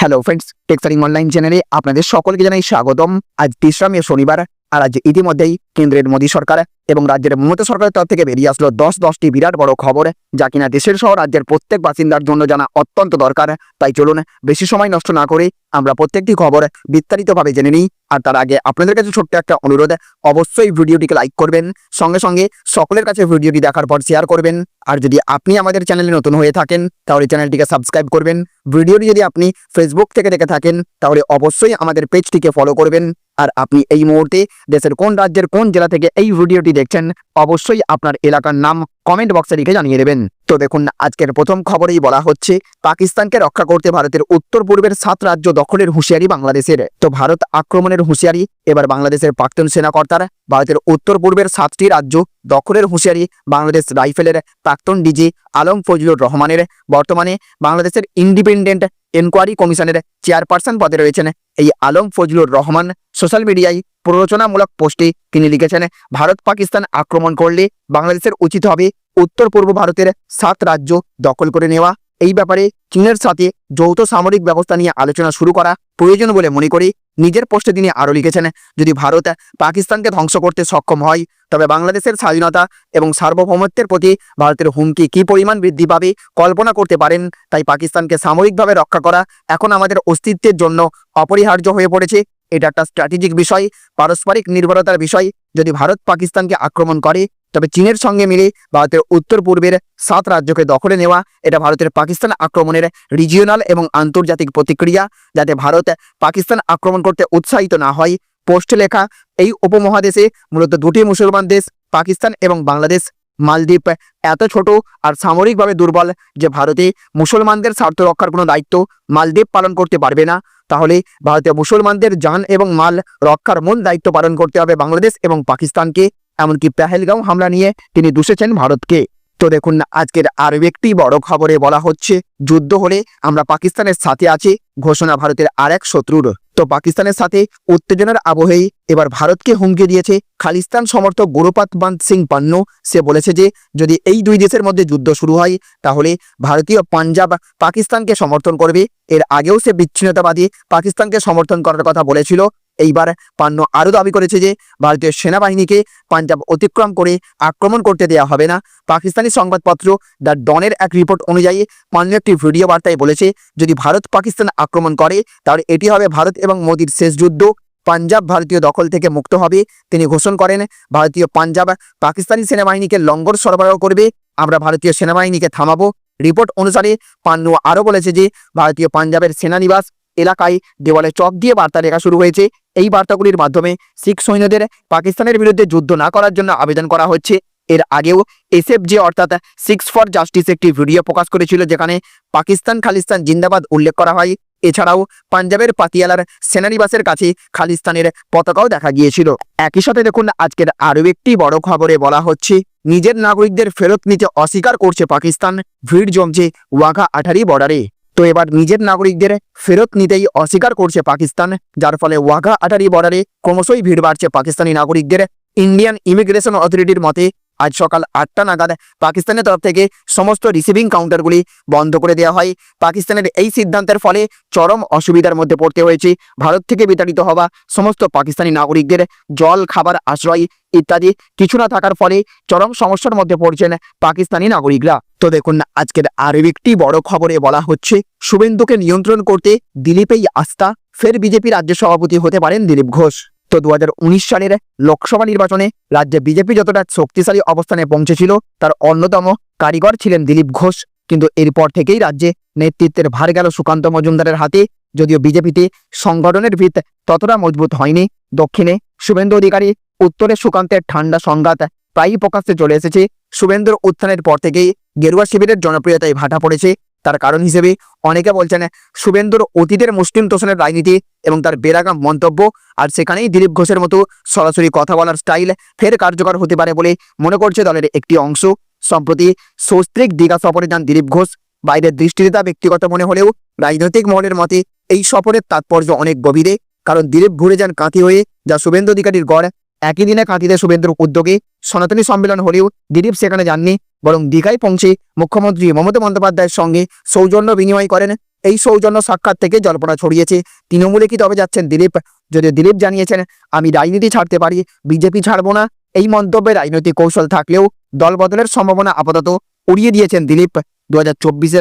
Hello friends টেক্সারিং online চ্যানেলে আপনাদের সকলকে জানাই স্বাগতম। আজ তেসরা মে শনিবার, আর আজ ইতিমধ্যেই কেন্দ্রের মোদী সরকার এবং রাজ্যের মমতা সরকারের তরফ থেকে বেরিয়ে আসলো দশ দশটি বিরাট বড় খবর যা কিনা দেশের সহ রাজ্যের প্রত্যেক বাসিন্দার জন্য জানা অত্যন্ত দরকার। তাই চলুন বেশি সময় নষ্ট না করে আমরা প্রত্যেকটি খবর বিস্তারিতভাবে জেনে নিই। আর তার আগে আপনাদের কাছে ছোট্ট একটা অনুরোধ, অবশ্যই ভিডিওটিকে লাইক করবেন, সঙ্গে সঙ্গে সকলের কাছে ভিডিওটি দেখার পর শেয়ার করবেন। আর যদি আপনি আমাদের চ্যানেলে নতুন হয়ে থাকেন, তাহলে চ্যানেলটিকে সাবস্ক্রাইব করবেন। ভিডিওটি যদি আপনি ফেসবুক থেকে দেখে থাকেন, তাহলে অবশ্যই আমাদের পেজটিকে ফলো করবেন। আর আপনি এই মুহূর্তে দেশের কোন রাজ্যের কোন জেলা থেকে এই ভিডিওটি দেখছেন, অবশ্যই আপনার এলাকার নাম কমেন্ট বক্সে লিখে জানিয়ে দেবেন। তো দেখুন, আজকের প্রথম খবরেই বলা হচ্ছে, পাকিস্তানকে রক্ষা করতে ভারতের উত্তর পূর্বের সাত রাজ্য দখলের হুঁশিয়ারি বাংলাদেশের। তো ভারত আক্রমণের হুঁশিয়ারি, এবার বাংলাদেশের প্রাক্তন সেনাকর্তার, ভারতের উত্তর পূর্বের সাতটি রাজ্য দখলের হুঁশিয়ারি, বাংলাদেশ রাইফেলের প্রাক্তন ডিজি আলম ফজলুর রহমানের। বর্তমানে বাংলাদেশের ইন্ডিপেন্ডেন্ট এনকোয়ারি কমিশনের চেয়ারপারসন পদে রয়েছেন এই আলম ফজলুর রহমান। সোশ্যাল মিডিয়ায় প্ররোচনামূলক পোস্টে তিনি লিখেছেন, ভারত পাকিস্তান আক্রমণ করলে বাংলাদেশের উচিত হবে উত্তর পূর্ব ভারতের সাত রাজ্য দখল করে নেওয়া। এই ব্যাপারে চীনের সাথে যৌথ সামরিক ব্যবস্থা নিয়ে আলোচনা শুরু করা প্রয়োজন বলে মনে করি। নিজের পোস্টে তিনি আরও লিখেছেন, যদি ভারত পাকিস্তানকে ধ্বংস করতে সক্ষম হয়, তবে বাংলাদেশের স্বাধীনতা এবং সার্বভৌমত্বের প্রতি ভারতের হুমকি কী পরিমাণ বৃদ্ধি পাবে কল্পনা করতে পারেন। তাই পাকিস্তানকে সামরিকভাবে রক্ষা করা এখন আমাদের অস্তিত্বের জন্য অপরিহার্য হয়ে পড়েছে। এটা একটা স্ট্র্যাটেজিক বিষয়, পারস্পরিক নির্ভরতার বিষয়। যদি ভারত পাকিস্তানকে আক্রমণ করে, তবে চীনের সঙ্গে মিলে ভারতের উত্তর পূর্বের সাত রাজ্যকে দখলে নেওয়া, এটা ভারতের পাকিস্তান আক্রমণের রিজিওনাল এবং আন্তর্জাতিক প্রতিক্রিয়া, যাতে ভারত পাকিস্তান আক্রমণ করতে উৎসাহিত না হয়। পোস্ট লেখা, এই উপমহাদেশে মূলত দুটি মুসলমান দেশ, পাকিস্তান এবং বাংলাদেশ। মালদ্বীপ এত ছোট আর সামরিকভাবে দুর্বল যে ভারতে মুসলমানদের স্বার্থ রক্ষার কোনো দায়িত্ব মালদ্বীপ পালন করতে পারবে না। তাহলে ভারতীয় মুসলমানদের যান এবং মাল রক্ষার মূল দায়িত্ব পালন করতে হবে বাংলাদেশ এবং পাকিস্তানকে। এমনকি পেহেলগাঁও হামলা নিয়ে তিনি দুষেছেন ভারতকে। তো দেখুন না আজকের আরও একটি বড় খবরে বলা হচ্ছে, যুদ্ধ হলে আমরা পাকিস্তানের সাথে আছি, ঘোষণা ভারতের আর এক শত্রুর। তো পাকিস্তানের সাথে উত্তেজনার আবহেই এবার ভারতকে হুমকি দিয়েছে খালিস্তান সমর্থক গুরুপাত বান্ত সিং পান্ন। সে বলেছে যে, যদি এই দুই দেশের মধ্যে যুদ্ধ শুরু হয়, তাহলে ভারতীয় পাঞ্জাব পাকিস্তানকে সমর্থন করবে। এর আগেও সে বিচ্ছিন্নতাবাদী পাকিস্তানকে সমর্থন করার কথা বলেছিল। এইবার পান্ন আরও দাবি করেছে যে ভারতীয় সেনাবাহিনীকে পাঞ্জাব অতিক্রম করে আক্রমণ করতে দেওয়া হবে না। পাকিস্তানি সংবাদপত্র দ্য ডনের এক রিপোর্ট অনুযায়ী পান্ন একটি ভিডিও বার্তায় বলেছে, যদি ভারত পাকিস্তান আক্রমণ করে, তাহলে এটি হবে ভারত এবং মোদির শেষ যুদ্ধ। পাঞ্জাব ভারতীয় দখল থেকে মুক্ত হবে, তিনি ঘোষণা করেন, ভারতীয় পাঞ্জাব পাকিস্তানি সেনাবাহিনীকে লঙ্গর সরবরাহ করবে, আমরা ভারতীয় সেনাবাহিনীকে থামাবো। রিপোর্ট অনুসারে পান্নু আরও বলেছে যে, ভারতীয় পাঞ্জাবের সেনানিবাস এলাকায় দেওয়ালে চক দিয়ে বার্তা লেখা শুরু হয়েছে। এই বার্তাগুলির মাধ্যমে শিখ সৈন্যদের পাকিস্তানের বিরুদ্ধে যুদ্ধ না করার জন্য আবেদন করা হচ্ছে। এর আগেও এসএফজে অর্থাৎ সিক্স ফর জাস্টিস একটি ভিডিও প্রকাশ করেছিল, যেখানে পাকিস্তান খালিস্তান জিন্দাবাদ উল্লেখ করা হয়। এছাড়াও পাঞ্জাবের পাতিয়ালার সেনানিবাসের কাছে খালিস্তানের পতাকাও দেখা গিয়েছিল। একই সাথে দেখুন, আজকের আরও একটি বড় খবরে বলা হচ্ছে, নিজের নাগরিকদের ফেরত নিতে অস্বীকার করছে পাকিস্তান। ভিড় জমছে ওয়াঘা আঠারি বর্ডারে। তো এবার নিজের নাগরিকদের ফেরত নিতেই অস্বীকার করছে পাকিস্তান, যার ফলে ওয়াঘা আটারি বর্ডারে ক্রমশই ভিড় বাড়ছে পাকিস্তানি নাগরিকদের। ইন্ডিয়ান ইমিগ্রেশন অথরিটির মতে আজ সকাল আটটা নাগাদ পাকিস্তানের তরফ থেকে সমস্ত রিসিভিং কাউন্টারগুলি বন্ধ করে দেওয়া হয়। পাকিস্তানের এই সিদ্ধান্তের ফলে চরম অসুবিধার মধ্যে পড়তে হয়েছে। ভারত থেকে বিতাড়িত হওয়া সমস্ত পাকিস্তানি নাগরিকদের জল, খাবার, আশ্রয় ইত্যাদি কিছু না থাকার ফলে চরম সমস্যার মধ্যে পড়ছেন পাকিস্তানি নাগরিকরা। তো দেখুন, আজকের আরও একটি বড় খবরে বলা হচ্ছে, শুভেন্দুকে নিয়ন্ত্রণ করতে দিলীপেই আস্থা। ফের বিজেপি রাজ্য সভাপতি হতে পারেন দিলীপ ঘোষ। তো দু হাজার উনিশ সালের লোকসভা নির্বাচনে রাজ্যে বিজেপি যতটা শক্তিশালী অবস্থানে পৌঁছেছিল, তার অন্যতম কারিগর ছিলেন দিলীপ ঘোষ। কিন্তু এরপর থেকেই রাজ্যে নেতৃত্বের ভার গেল সুকান্ত মজুমদারের হাতে। যদিও বিজেপিতে সংগঠনের ভিত ততটা মজবুত হয়নি। দক্ষিণে শুভেন্দু অধিকারী, উত্তরে সুকান্তের ঠান্ডা সংঘাত প্রায়ই প্রকাশ্যে চলে এসেছে। শুভেন্দুর উত্থানের পর থেকেই গেরুয়া শিবিরের জনপ্রিয়তায় ভাটা পড়েছে। তার কারণ হিসেবে অনেকে বলছেন, শুভেন্দুর অতীতের মুসলিম তোষণের রাজনীতি এবং তার বেরাগাম মন্তব্য আর সেখানেই দিলীপ ঘোষের মতো সরাসরি কথা বলার স্টাইল ফের কার্যকর হতে পারে বলে মনে করছে দলের একটি অংশ। সম্প্রতি সস্ত্রিক দীঘা সফরে যান দিলীপ ঘোষ। বাইরের দৃষ্টিতে তা ব্যক্তিগত মনে হলেও রাজনৈতিক মহলের মতে এই সফরের তাৎপর্য অনেক গভীরে। কারণ দিলীপ ঘুরে যান কাঁথি হয়ে, যা শুভেন্দু অধিকারীর গড়। একই দিনে কাঁথিতে শুভেন্দুর উদ্যোগে সনাতনী সম্মেলন হলেও দিলীপ সেখানে যাননি। বরং দীঘায় পৌঁছে মুখ্যমন্ত্রী মমতা বন্দ্যোপাধ্যায়ের সঙ্গে সৌজন্য বিনিময় করেন। এই সৌজন্য সাক্ষাৎ থেকে জল্পনা ছড়িয়েছে। তৃণমূলে কি তবে যাচ্ছেন দিলীপ? যদি দিলীপ জানিয়েছেন, আমি রাজনীতি ছাড়তে পারি, বিজেপি ছাড়বো না, এই মন্তব্যে রাজনৈতিক কৌশল থাকলেও দল বদলের সম্ভাবনা আপাতত উড়িয়ে দিয়েছেন দিলীপ। দু হাজার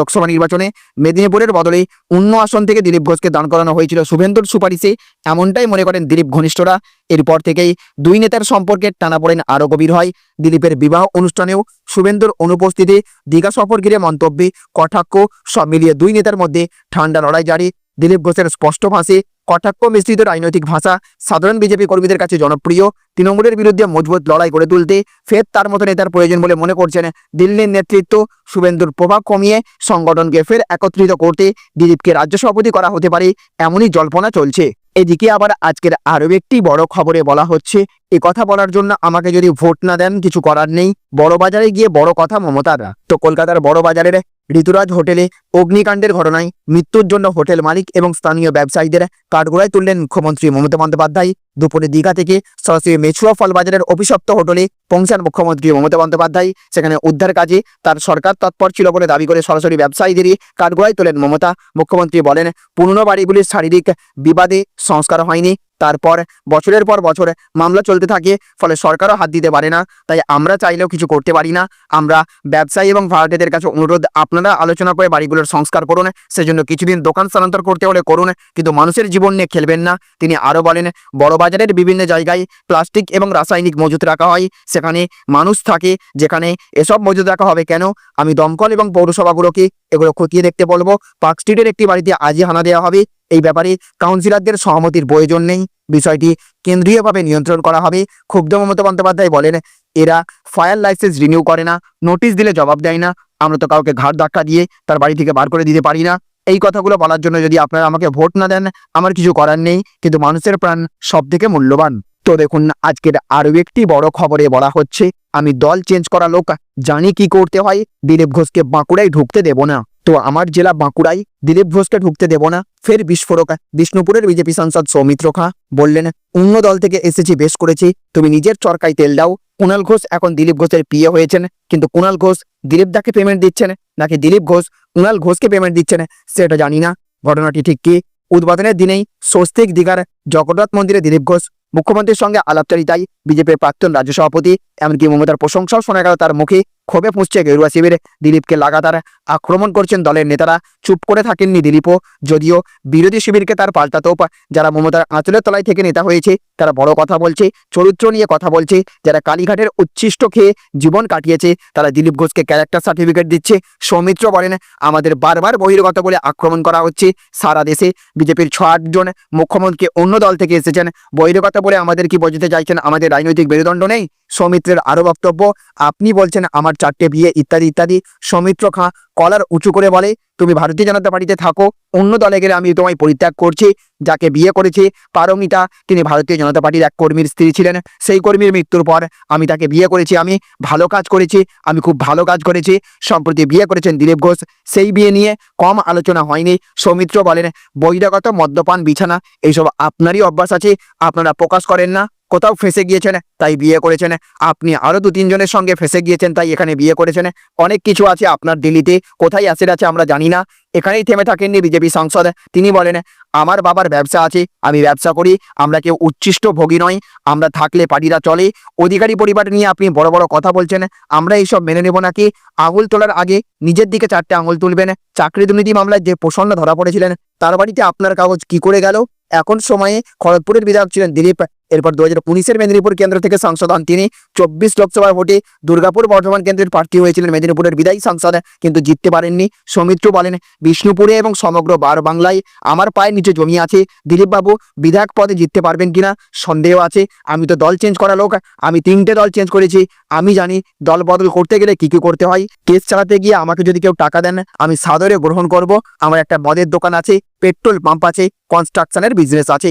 লোকসভা নির্বাচনে মেদিনীপুরের বদলে অন্য আসন থেকে দিলীপ ঘোষকে দান করানো হয়েছিল শুভেন্দুর সুপারিশে। এমনটাই মনে করেন দিলীপ ঘনিষ্ঠরা। এরপর থেকেই দুই নেতার সম্পর্কে টানাপড়েন আরও গভীর হয়। দিলীপের বিবাহ অনুষ্ঠানেও শুভেন্দুর অনুপস্থিতি, দীঘা সফর ঘিরে মন্তব্যে, কটাক্ষ সব মিলিয়ে দুই নেতার মধ্যে ঠান্ডা লড়াই জারি। দিলীপ ঘোষের স্পষ্ট ভাষে কটাক্ষ মিশ্রিত রাজনৈতিক ভাষা, সাধারণ বিজেপি কর্মীদের কাছে জনপ্রিয়, তৃণমূলের বিরুদ্ধে মজবুত লড়াই গড়ে তুলতে ফের তার মতো নেতার প্রয়োজন বলে মনে করছেন দিল্লির নেতৃত্ব শুভেন্দুর প্রভাব কমিয়ে সংগঠনকে ফের একত্রিত করতে দিলীপকে রাজ্য সভাপতি করা হতে পারে, এমনই জল্পনা চলছে। এদিকে আবার আজকের আরও একটি বড় খবরে বলা হচ্ছে এ কথা বলার জন্য আমাকে যদি ভোট না দেন, কিছু করার নেই। বড় বাজারে গিয়ে বড় কথা মমতারা। তো কলকাতার বড় বাজারের ঋতুরাজ হোটেলে অগ্নিকাণ্ডের ঘটনায় মৃত্যুর জন্য হোটেল মালিক এবং স্থানীয় ব্যবসায়ীদের কাঠগোড়ায় তুললেন মুখ্যমন্ত্রী মমতা বন্দ্যোপাধ্যায়। দুপুরে দীঘা থেকে সরাসরি মেছুয়া ফল বাজারের অভিশপ্ত হোটেলে পৌঁছান মুখ্যমন্ত্রী মমতা বন্দ্যোপাধ্যায়। সেখানে উদ্ধার কাজে তার সরকার তৎপর ছিল বলে দাবি করে সরাসরি ব্যবসায়ীদেরই কাঠগোড়ায় তোলেন মমতা। মুখ্যমন্ত্রী বলেন, পুরনো বাড়িগুলির শারীরিক বিবাদে সংস্কার হয়নি। তারপর বছরের পর বছর মামলা চলতে থাকে, ফলে সরকারও হাত দিতে পারে না। তাই আমরা চাইলেও কিছু করতে পারি না। আমরা ব্যবসায়ী এবং ভাড়াটেদের কাছে অনুরোধ, আপনারা আলোচনা করে বাড়িগুলোর সংস্কার করুন। সেজন্য কিছুদিন দোকান স্থানান্তর করতে হলে করুন, কিন্তু মানুষের জীবন নিয়ে খেলবেন না। তিনি আরও বলেন, বড় বাজারের বিভিন্ন জায়গায় প্লাস্টিক এবং রাসায়নিক মজুত রাখা হয়। সেখানে মানুষ থাকে, যেখানে এসব মজুত রাখা হবে কেন? আমি দমকল এবং পৌরসভাগুলোকে এগুলো খতিয়ে দেখতে বলব। পার্ক স্ট্রিটের একটি বাড়িতে আজই হানা দেওয়া হবে। এই ব্যাপারে কাউন্সিলরদের সহমতির প্রয়োজন নেই। বিষয়টি কেন্দ্রীয়ভাবে নিয়ন্ত্রণ করা হবে। ক্ষুব্ধ মমতা বন্দ্যোপাধ্যায় বলেন, এরা ফায়ার লাইসেন্স রিনিউ করে না নোটিশ দিলে জবাব দেয় না। আমরা তো কাউকে ঘাট ধাক্কা দিয়ে তার বাড়ি থেকে বার করে দিতে পারি না। এই কথাগুলো বলার জন্য যদি আপনারা আমাকে ভোট না দেন, আমার কিছু করার নেই। কিন্তু মানুষের প্রাণ সব থেকে মূল্যবান। তো দেখুন, আজকের আরও একটি বড় খবরে বলা হচ্ছে, আমি দল চেঞ্জ করা লোক, জানি কি করতে হয়। দিলীপ ঘোষকে বাঁকুড়ায় ঢুকতে দেব না। তো আমার জেলা বাঁকুড়ায় দিলীপ ঘোষকে ঢুকতে দেব না, ফের বিস্ফোরক বিষ্ণুপুরের বিজেপি সাংসদ সৌমিত্র খা বললেন, অন্য দল থেকে এসেছি, বেশ করেছি। তুমি নিজের চরকায় তেল দাও। কুণাল ঘোষ এখন দিলীপ ঘোষের পিয়ে হয়েছেন। কিন্তু কুণাল ঘোষ দিলীপ দাকে পেমেন্ট দিচ্ছেন? নাকি দিলীপ ঘোষ কুণাল ঘোষকে পেমেন্ট দিচ্ছেন? সেটা জানি না। ঘটনাটি ঠিক কি? উদ্বোধনের দিনেই স্বস্তিক দিঘার জগন্নাথ মন্দিরে দিলীপ ঘোষ মুখ্যমন্ত্রীর সঙ্গে আলাপচারিতায় বিজেপির প্রাক্তন রাজ্য সভাপতি, এমনকি মমতার প্রশংসাও শোনা গেল তার মুখে। ক্ষোভে পুষছে গেরুয়া শিবির। দিলীপকে লাগাতার আক্রমণ করছেন দলের নেতারা। চুপ করে থাকেননি দিলীপও। যদিও বিরোধী শিবিরকে তার পাল্টা তোপ যারা মমতার আঁচলের তলায় থেকে নেতা হয়েছে, তারা বড় কথা বলছে, চরিত্র নিয়ে কথা বলছে। যারা কালীঘাটের উচ্ছিষ্ট খেয়ে জীবন কাটিয়েছে, তারা দিলীপ ঘোষকে ক্যারেক্টার সার্টিফিকেট দিচ্ছে। সৌমিত্র বলেন, আমাদের বারবার বহির্গত বলে আক্রমণ করা হচ্ছে। সারা দেশে বিজেপির ছ আটজন মুখ্যমন্ত্রী অন্য দল থেকে এসেছেন। বহির্গত বলে আমাদের কি বোঝাতে চাইছেন? আমাদের রাজনৈতিক মেরুদণ্ড নেই? সৌমিত্রের আরও বক্তব্য। আপনি বলছেন, আমার চারটে বিয়ে, ইত্যাদি ইত্যাদি। সৌমিত্র খাঁ, কলার উঁচু করে বলে তুমি ভারতীয় জনতা পার্টিতে থাকো, অন্য দলে গেলে আমি তোমায় পরিত্যাগ করছি, যাকে বিয়ে করেছি, পারমিতা, তিনি ভারতীয় জনতা পার্টির এক কর্মীর স্ত্রী ছিলেন। সেই কর্মীর মৃত্যুর পর আমি তাকে বিয়ে করেছি, আমি ভালো কাজ করেছি, আমি খুব ভালো কাজ করেছি। সম্প্রতি বিয়ে করেছেন দিলীপ ঘোষ। সেই বিয়ে নিয়ে কম আলোচনা হয়নি। সৌমিত্র বলেন, বহিরাগত মদ্যপান, বিছানা, এইসব আপনারই অভ্যাস আছে, আপনারা প্রকাশ করেন না। কোথাও ফেসে গিয়েছেন, তাই বিয়ে করেছেন। আপনি আরও দু তিনজনের সঙ্গে ফেসে গিয়েছেন, তাই এখানে বিয়ে করেছেন। অনেক কিছু আছে আপনার দিল্লিতে, কোথায় অ্যাসেট আছে আমরা জানি না, এখানেই থেমে থাকেননি বিজেপি সাংসদ। তিনি বলেন, আমার বাবার ব্যবসা আছে, আমি ব্যবসা করি, আমরা কেউ উচ্ছিষ্ট ভোগী নয় আমরা থাকলে পার্টিরা চলে। অধিকারী পরিবার নিয়ে আপনি বড় বড় কথা বলছেন, আমরা এইসব মেনে নেব নাকি? আঙুল তোলার আগে নিজের দিকে চারটে আঙুল তুলবেন। চাকরি দুর্নীতি মামলায় যে প্রসন্ন ধরা পড়েছিলেন, তার বাড়িতে আপনার কাগজ কি করে গেল? এখন সময়ে খড়গপুরের বিধায়ক ছিলেন দিলীপ এরপর দু হাজার উনিশের মেদিনীপুর কেন্দ্র থেকে সাংসদ হন তিনি। চব্বিশ লোকসভার ভোটে দুর্গাপুর বর্ধমান কেন্দ্রের প্রার্থী হয়েছিলেন মেদিনীপুরের বিদায়ী সাংসদ, কিন্তু জিততে পারেননি। সৌমিত্র বলেন, বিষ্ণুপুরে এবং সমগ্র বার বাংলায় আমার পায়ের নিচে জমি আছে। দিলীপবাবু বিধায়ক পদে জিততে পারবেন কিনা সন্দেহ আছে। আমি তো দল চেঞ্জ করা লোক। আমি তিনটে দল চেঞ্জ করেছি। আমি জানি দল বদল করতে গেলে কি কি করতে হয়। কেস চালাতে গিয়ে আমাকে যদি কেউ টাকা দেন, আমি সাদরে গ্রহণ করব। আমার একটা মদের দোকান আছে, পেট্রোল পাম্প আছে কনস্ট্রাকশনের বিজনেস আছে।